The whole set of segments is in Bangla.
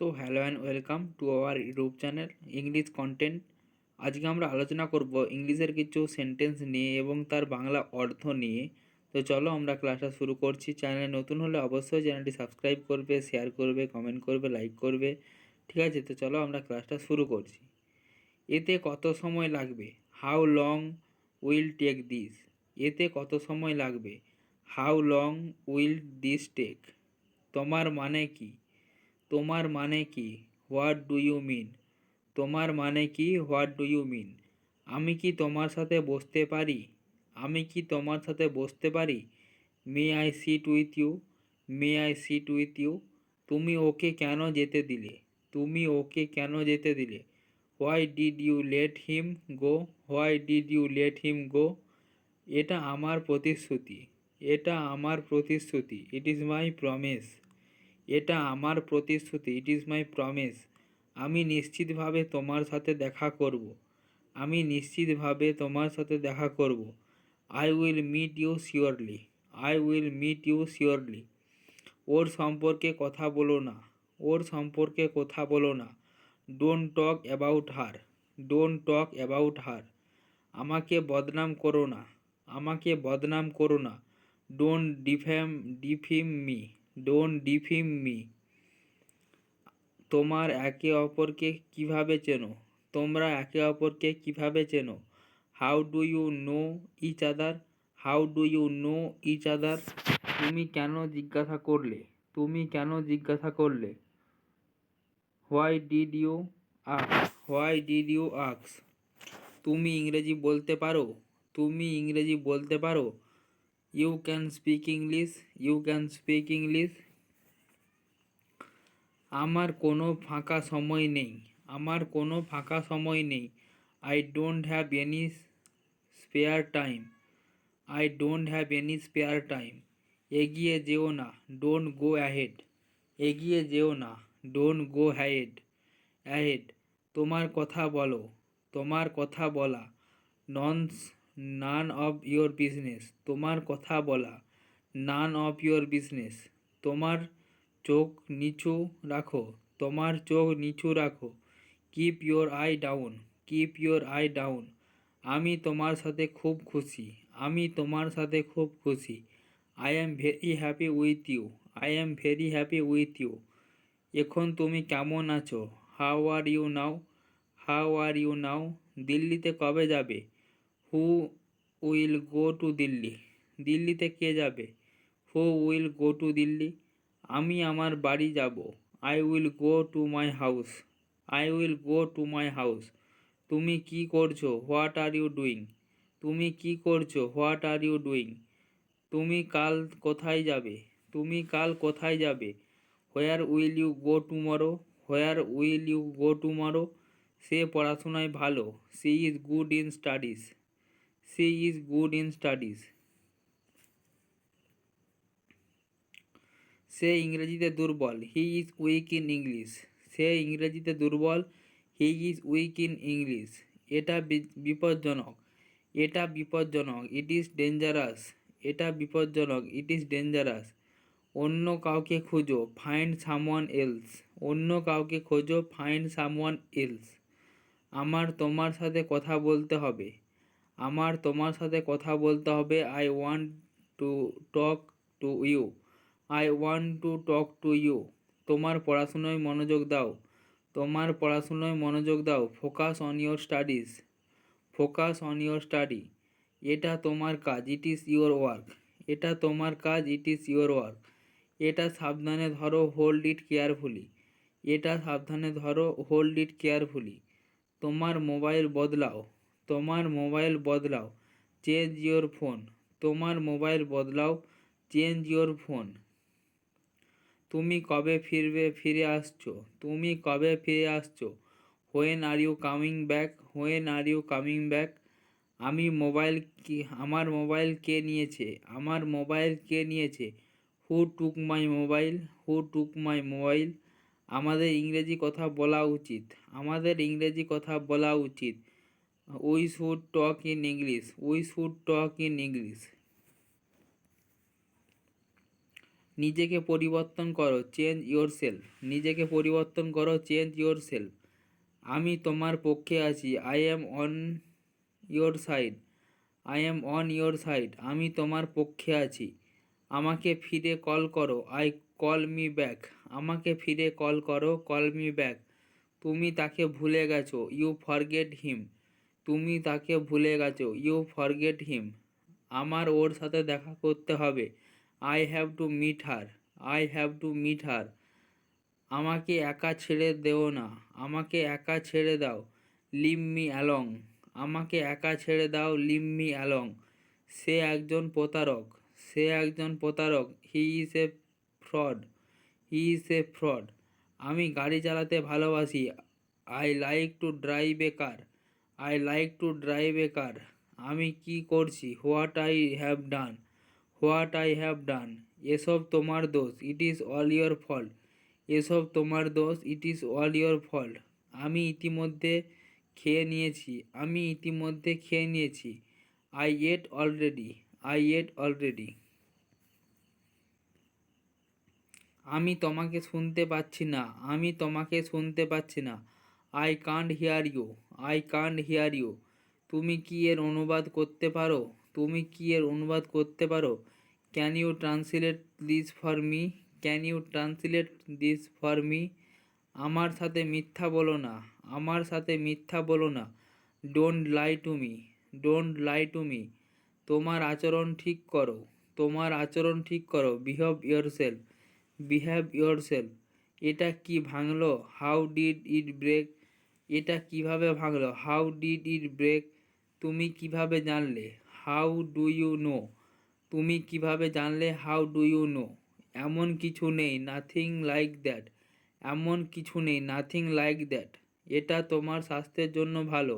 So hello and welcome to our YouTube channel English content আজকে আমরা আলোচনা করব ইংলিশের কিছু সেন্টেন্স নিয়ে এবং তার বাংলা অর্থ নিয়ে। তো চলো আমরা ক্লাসটা শুরু করছি। চ্যানেলে নতুন হলে অবশ্যই চ্যানেলটি সাবস্ক্রাইব করবে শেয়ার করবে কমেন্ট করবে লাইক করবে। ঠিক আছে? তো চলো আমরা ক্লাসটা শুরু করছি। এতে কত সময় লাগবে? How long will take this এতে কত সময় লাগবে? How long will this take তোমার মানে কি? তোমার মানে কি? হোয়াট ডু ইউ মিন তোমার মানে কি? হোয়াট ডু ইউ মিন আমি কি তোমার সাথে বসতে পারি? আমি কি তোমার সাথে বসতে পারি? May I sit with you may I sit with you তুমি ওকে কেন যেতে দিলে? তুমি ওকে কেন যেতে দিলে? Why did you let him go why did you let him go এটা আমার প্রতিশ্রুতি। এটা আমার প্রতিশ্রুতি। ইট ইজ মাই প্রমিস এটা আমার প্রতিশ্রুতি ইট ইজ মাই প্রমিস আমি নিশ্চিতভাবে তোমার সাথে দেখা করব। আমি নিশ্চিতভাবে তোমার সাথে দেখা করব। I will meet you surely I will meet you surely ওর সম্পর্কে কথা বলো না। ওর সম্পর্কে কথা বলো না। Don't talk about her don't talk about her আমাকে বদনাম করো না। আমাকে বদনাম করো না। Don't defame defame me don't defame me তোমার একে অপরকে কীভাবে চেনো? তোমরা একে অপরকে কীভাবে চেনো? How do you know each other how do you know each other তুমি কেন জিজ্ঞাসা করলে? তুমি কেন জিজ্ঞাসা করলে? Why did you আক্স why did you আক্স তুমি ইংরেজি বলতে পারো? তুমি ইংরেজি বলতে পারো? You can speak English you can speak English আমার কোনো ফাঁকা সময় নেই, আমার কোনো ফাঁকা সময় নেই। I don't have any spare time I don't have any spare time এগিয়ে যেও না ডোন্ট গো অ্যাহেড এগিয়ে যেও না ডোন্ট গো হ্যাহেড অ্যাহেড তোমার কথা বলো, তোমার কথা বলা। Nones none of your business তোমার কথা বলা। নান অফ ইয়োর বিজনেস তোমার চোখ নিচু রাখো। তোমার চোখ নিচু রাখো। Keep your eye down keep your eye down আমি তোমার সাথে খুব খুশি। আমি তোমার সাথে খুব খুশি। I am very happy with you I am very happy with you এখন তুমি কেমন আছো? How are you now how are you now দিল্লিতে কবে যাবে? Who will go to Delhi দিল্লিতে কে যাবে? Who will go to Delhi আমি আমার বাড়ি যাব। I will go to my house I will go to my house তুমি কি করছ? হোয়াট আর ইউ ডুইং তুমি কি করছ? হোয়াট আর ইউ ডুইং তুমি কাল কোথায় যাবে? তুমি কাল কোথায় যাবে? Where will you go tomorrow where will you go tomorrow সে পড়াশোনায় ভালো। She is good in studies she is good in studies. সে ইংরেজিতে দুর্বল, he is weak in English. সে ইংরেজিতে দুর্বল, he is weak in English. এটা বিপজ্জনক। এটা বিপজ্জনক, ইট ইজ ডেঞ্জারাস। এটা বিপজ্জনক, ইট ইজ ডেঞ্জারাস। অন্য কাউকে খোঁজো, ফাইন্ড সামওয়ান এলস। অন্য কাউকে খোঁজো, ফাইন্ড সামওয়ান এলস। আমার তোমার সাথে কথা বলতে হবে। আমার তোমার সাথে কথা বলতে হবে। I want to talk to you I want to talk to you তোমার পড়াশুনোয় মনোযোগ দাও। তোমার পড়াশুনোয় মনোযোগ দাও। Focus on your studies focus on your study এটা তোমার কাজ। ইট ইজ ইয়োর ওয়ার্ক এটা তোমার কাজ। ইট ইজ ইয়োর ওয়ার্ক এটা সাবধানে ধরো। হোল্ড ইট কেয়ারফুলি এটা সাবধানে ধরো। হোল্ড ইট কেয়ারফুলি তোমার মোবাইল বদলাও। তোমার মোবাইল বদলাও। Change your phone. তোমার মোবাইল বদলাও। Change your phone. তুমি কবে ফিরবে, ফিরে আসছো? তুমি কবে ফিরে আসছো? When are you coming back? When are you coming back? আমি মোবাইল কি, আমার মোবাইল কে নিয়েছে? আমার মোবাইল কে নিয়েছে? Who took my mobile? Who took my mobile? আমাদের ইংরেজি কথা বলা উচিত। আমাদের ইংরেজি কথা বলা উচিত। We should talk in English we should talk in English নিজেকে পরিবর্তন করো চেঞ্জ ইয়োর সেলফ নিজেকে পরিবর্তন করো চেঞ্জ ইয়োর সেলফ আমি তোমার পক্ষে আছি। I am on your side I am on your side আমি তোমার পক্ষে আছি। আমাকে ফিরে কল করো। আই কল মি ব্যাক আমাকে ফিরে কল করো। কল মি ব্যাক তুমি তাকে ভুলে গেছো। ইউ ফরগেট হিম তুমি তাকে ভুলে গেছো। ইউ ফরগেট হিম আমার ওর সাথে দেখা করতে হবে। I have to meet her I have to meet her আমাকে একা ছেড়ে দেও না। আমাকে একা ছেড়ে দাও। লিভ মি অ্যালং আমাকে একা ছেড়ে দাও। লিভ মি অ্যালং সে একজন প্রতারক। সে একজন প্রতারক। He is a fraud he is a fraud আমি গাড়ি চালাতে ভালোবাসি। I like to drive a car I like to drive a car আমি কি করছি? What I have done what I have done এসব তোমার দোষ। It is all your fault এসব তোমার দোষ। It is all your fault আমি ইতিমধ্যে খেয়ে নিয়েছি। আমি ইতিমধ্যে খেয়ে নিয়েছি। I ate already I ate already আমি তোমাকে শুনতে পাচ্ছি না। আমি তোমাকে শুনতে পাচ্ছি না। I can't hear you I can't hear you তুমি কি এর অনুবাদ করতে পারো? তুমি কি এর অনুবাদ করতে পারো? Can you translate this for me can you translate this for me আমার সাথে মিথ্যা বলো না। আমার সাথে মিথ্যা বলো না। Don't lie to me don't lie to me তোমার আচরণ ঠিক করো। তোমার আচরণ ঠিক করো। Behave yourself behave yourself এটা কি ভাঙলো? হাউ ডিড ইট ব্রেক এটা কীভাবে ভাঙলো? হাউ ডিড ইট ব্রেক তুমি কীভাবে জানলে? হাউ ডু ইউ নো তুমি কীভাবে জানলে? হাউ ডু ইউ নো এমন কিছু নেই নাথিং লাইক দ্যাট এমন কিছু নেই নাথিং লাইক দ্যাট এটা তোমার স্বাস্থ্যের জন্য ভালো।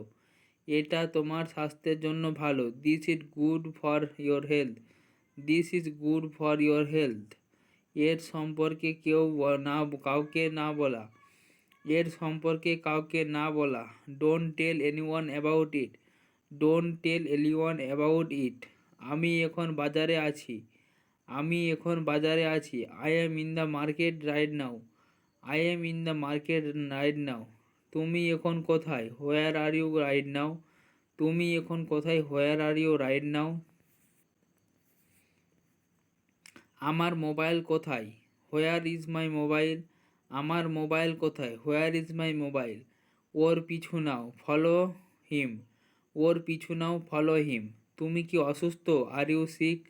এটা তোমার স্বাস্থ্যের জন্য ভালো। This is good for your health this is good for your health এর সম্পর্কে কেউ না, কাউকে না বলা। এর সম্পর্কে কাউকে না বলা। Don't tell anyone about it don't tell anyone about it আমি এখন বাজারে আছি। আমি এখন বাজারে আছি। I am in the market right now I am in the market right now তুমি এখন কোথায়? Where are you right now তুমি এখন কোথায়? Where are you right now আমার মোবাইল কোথায়? হোয়ার ইজ মাই মোবাইল আমার মোবাইল কোথায়? হোয়ার ইজ মাই মোবাইল ওর পিছু নাও ফলো হিম ওর পিছু নাও ফলো হিম তুমি কি অসুস্থ? আর ইউ সিক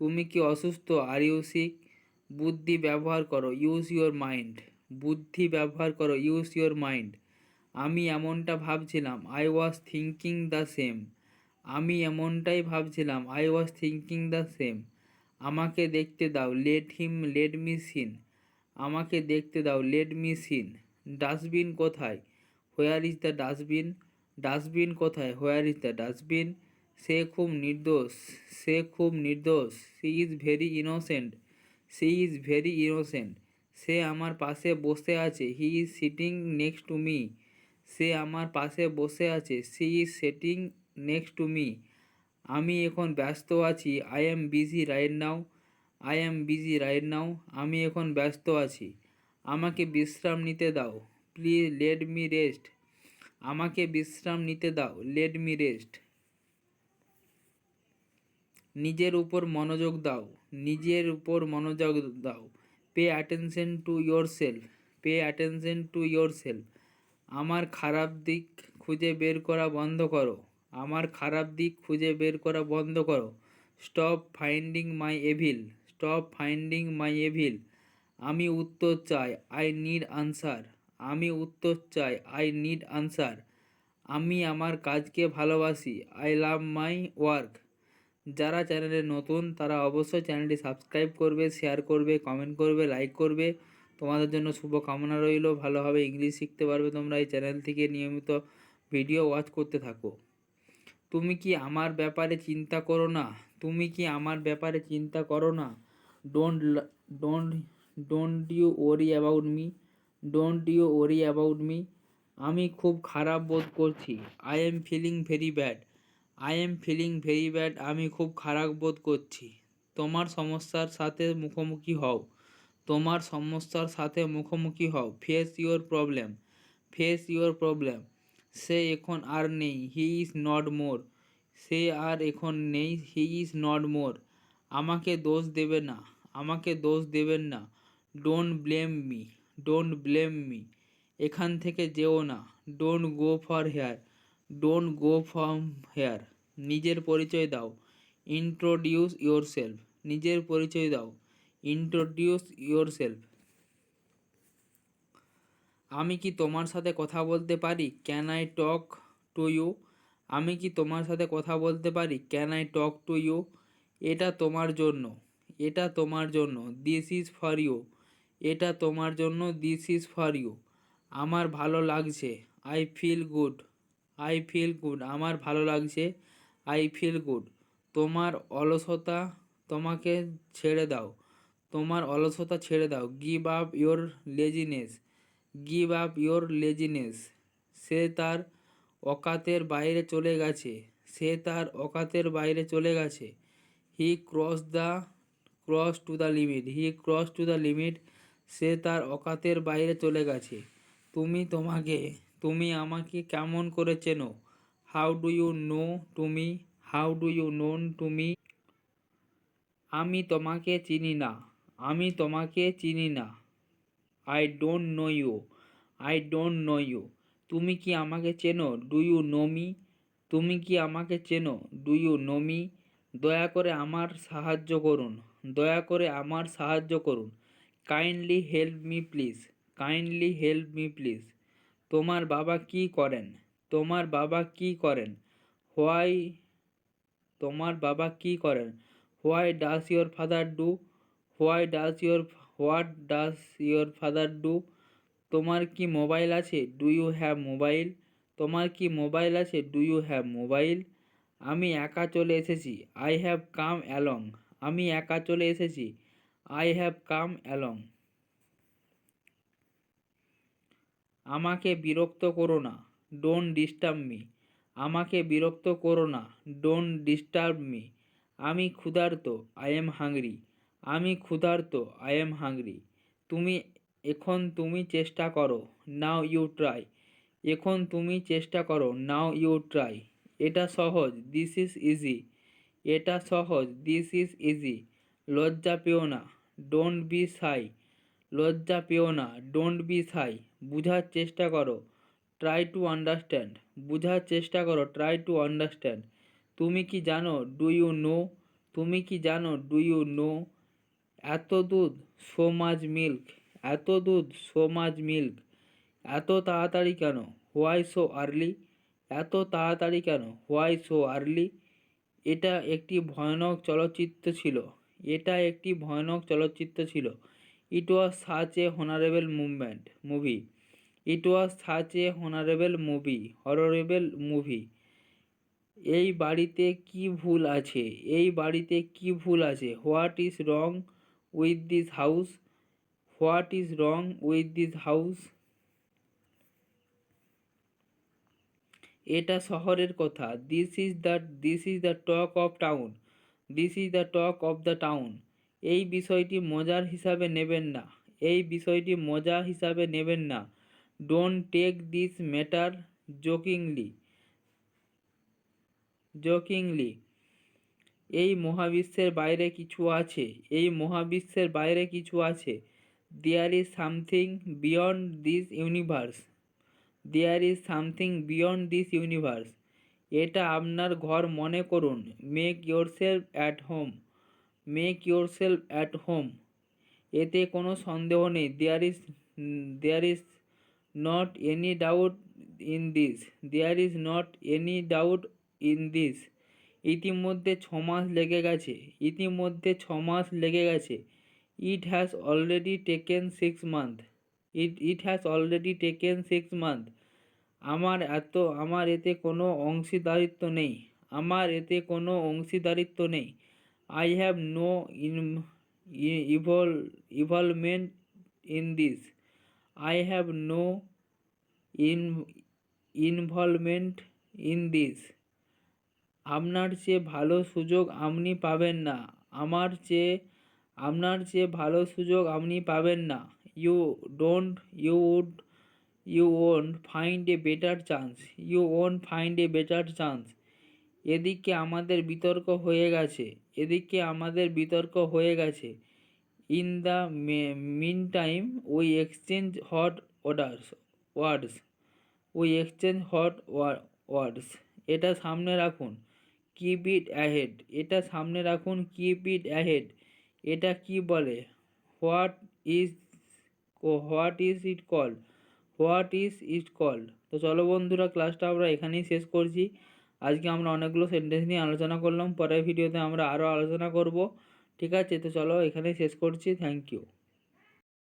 তুমি কি অসুস্থ? আর ইউ সিক বুদ্ধি ব্যবহার করো ইউজ ইউর মাইন্ড বুদ্ধি ব্যবহার করো ইউজ ইউর মাইন্ড আমি এমনটা ভাবছিলাম I was thinking the same আমি এমনটাই ভাবছিলাম I was thinking the same আমাকে দেখতে দাও let him let me seen আমাকে দেখতে দাও লেট মি সিন ডাস্টবিন কোথায়? Where is the dustbin? Dustbin কোথায়? Where is the dustbin? সে খুব নির্দোষ, সে খুব নির্দোষ। She is very innocent she is very innocent সে আমার পাশে বসে আছে he is sitting next to me সে আমার পাশে বসে আছে she is sitting next to me আমি এখন ব্যস্ত আছি I am busy right now I am busy right now আমি এখন ব্যস্ত আছি। আমাকে বিশ্রাম নিতে দাও। প্লিজ লেট মি রেস্ট আমাকে বিশ্রাম নিতে দাও। লেট মি রেস্ট নিজের উপর মনোযোগ দাও। নিজের উপর মনোযোগ দাও। Pay attention to yourself pay attention to yourself আমার খারাপ দিক খুঁজে বের করা বন্ধ করো। আমার খারাপ দিক খুঁজে বের করা বন্ধ করো। Stop finding my evil stop finding my evil আমি উত্তর চাই আই নিড আনসার আমি উত্তর চাই আই নিড আনসার আমি আমার কাজকে ভালোবাসি আই লাভ মাই ওয়ার্ক যারা চ্যানেলে নতুন, তারা অবশ্যই চ্যানেলটি সাবস্ক্রাইব করবে শেয়ার করবে কমেন্ট করবে লাইক করবে। তোমাদের জন্য শুভকামনা রইল। ভালোভাবে ইংলিশ শিখতে পারবে তোমরা এই চ্যানেল থেকে, নিয়মিত ভিডিও ওয়াচ করতে থাকো। তুমি কি আমার ব্যাপারে চিন্তা করো না? তুমি কি আমার ব্যাপারে চিন্তা করো না? Don't don't don't you worry about me don't you worry about me আমি খুব খারাপ বোধ করছি। I am feeling very bad I am feeling very bad আমি খুব খারাপ বোধ করছি। তোমার সমস্যার সাথে মুখোমুখি হও। তোমার সমস্যার সাথে মুখোমুখি হও। Face your problem face your problem সে এখন আর নেই। হি ইজ নট মোর সে আর এখন নেই। হি ইজ নট মোর আমাকে দোষ দেবে না। আমাকে দোষ দেবেন না। Don't blame me don't blame me এখান থেকে যেও না। Don't go for here don't go from here নিজের পরিচয় দাও। ইন্ট্রোডিউস ইয়োর সেলফ নিজের পরিচয় দাও। ইন্ট্রোডিউস ইয়োর সেলফ আমি কি তোমার সাথে কথা বলতে পারি? Can I talk to you আমি কি তোমার সাথে কথা বলতে পারি? Can I talk to you এটা তোমার জন্য। এটা তোমার জন্য দিস ইজ ফর ইউ এটা তোমার জন্য দিস ইজ ফর ইউ আমার ভালো লাগছে I feel good I feel good আমার ভালো লাগছে আই ফিল গুড তোমার অলসতা তোমাকে ছেড়ে দাও। তোমার অলসতা ছেড়ে দাও। Give up your laziness give up your laziness সে তার অকাতের বাইরে চলে গেছে। সে তার অকাতের বাইরে চলে গেছে। He cross the cross to the limit. He cross to the limit, সে তার অকাতের বাইরে চলে গেছে। তুমি তোমাকে, তুমি আমাকে কেমন করে চেনো? হাউ ডু ইউ নো তুমি হাউ ডু ইউ নোন তুমি আমি তোমাকে চিনি না। আমি তোমাকে চিনি না। I don't know you. I don't know you. তুমি কি আমাকে চেনো? Do you know me? Do you know me? Do you know মি? দয়া করে আমার সাহায্য করুন। দয়া করে আমার সাহায্য করুন। Kindly help me please, kindly help me please. তোমার বাবা কি করেন? তোমার বাবা কি করেন? হোয়াই, তোমার বাবা কি করেন? Why does your father do? Why does your what does your father do? তোমার কি মোবাইল আছে? Do you have mobile? তোমার কি মোবাইল আছে? Do you have mobile? আমি একা চলে এসেছি। I have come along. আমি একা চলে এসেছি। আই হ্যাভ কাম অ্যালং আমাকে বিরক্ত করো না। ডোন্ট ডিস্টার্ব মি আমাকে বিরক্ত করো না। ডোন্ট ডিস্টার্ব মি আমি ক্ষুধার্ত। আই এম হাংরি আমি ক্ষুধার্ত। আই এম হাংরি তুমি, এখন তুমি চেষ্টা করো। নাও ইউ ট্রাই এখন তুমি চেষ্টা করো। নাও ইউ ট্রাই এটা সহজ। দিস ইজ ইজি এটা সহজ দিস ইজ ইজি লজ্জা পেও না ডোন্ট বি সাই লজ্জা পেও না ডোন্ট বি সাই বুঝার চেষ্টা করো ট্রাই টু আন্ডারস্ট্যান্ড বুঝার চেষ্টা করো ট্রাই টু আন্ডারস্ট্যান্ড তুমি কি জানো ডু ইউ নো তুমি কি জানো ডু ইউ নো এত দুধ সো মাচ মিল্ক এত দুধ সো মাচ মিল্ক এত তাড়াতাড়ি কেন? হোয়াই সো আর্লি এত তাড়াতাড়ি কেন? হোয়াই সো আর্লি এটা একটি ভয়ানক চলচ্চিত্র ছিল। এটা একটি ভয়ানক চলচ্চিত্র ছিল। It was such a honourable movement movie it was such a honourable movie horrible movie এই বাড়িতে কি ভুল আছে? এই বাড়িতে কি ভুল আছে? What is wrong with this house what is wrong with this house এটা শহরের কথা। This is the this is the talk of town this is the talk of the town এই বিষয়টি মজার হিসাবে নেবেন না। এই বিষয়টি মজা হিসাবে নেবেন না। Don't take this matter jokingly jokingly এই মহাবিশ্বের বাইরে কিছু আছে। এই মহাবিশ্বের বাইরে কিছু আছে। There is something beyond this universe there is something beyond this universe এটা আপনার ঘর মনে করুন। Make your self at home make your self at home এতে কোনো সন্দেহ নেই। There is there is not any doubt in this there is not any doubt in this ইতিমধ্যে ছ মাস লেগে গেছে। ইতিমধ্যে ছ মাস লেগে গেছে। It has already taken six month it it has already taken six month আমার এত, আমার এতে কোনো অংশীদারিত্ব নেই। আমার এতে কোনো অংশীদারিত্ব নেই। I have no evil involvement in this I have no in involvement in this আপনার চেয়ে ভালো সুযোগ আপনি পাবেন না। আমার চেয়ে, আপনার চেয়ে ভালো সুযোগ আপনি পাবেন না। You don't you would you won't find a better chance you won't find a better chance এদিকে আমাদের বিতর্ক হয়ে গেছে। এদিকে আমাদের বিতর্ক হয়ে গেছে। In the meantime we exchange hot orders words we exchange hot words এটা সামনে রাখুন। কিপ ইট অ্যাহেড এটা সামনে রাখুন। কিপ ইট অ্যাহেড এটা কি বলে? What is what is it called? What is it called? তো চলো বন্ধুরা, ক্লাসটা আমরা এখানেই শেষ করছি। আজকে আমরা অনেকগুলো সেন্টেন্স নিয়ে আলোচনা করলাম, পরের ভিডিওতে আমরা আরও আলোচনা করব। ঠিক আছে, তো চলো এখানেই শেষ করছি। Thank you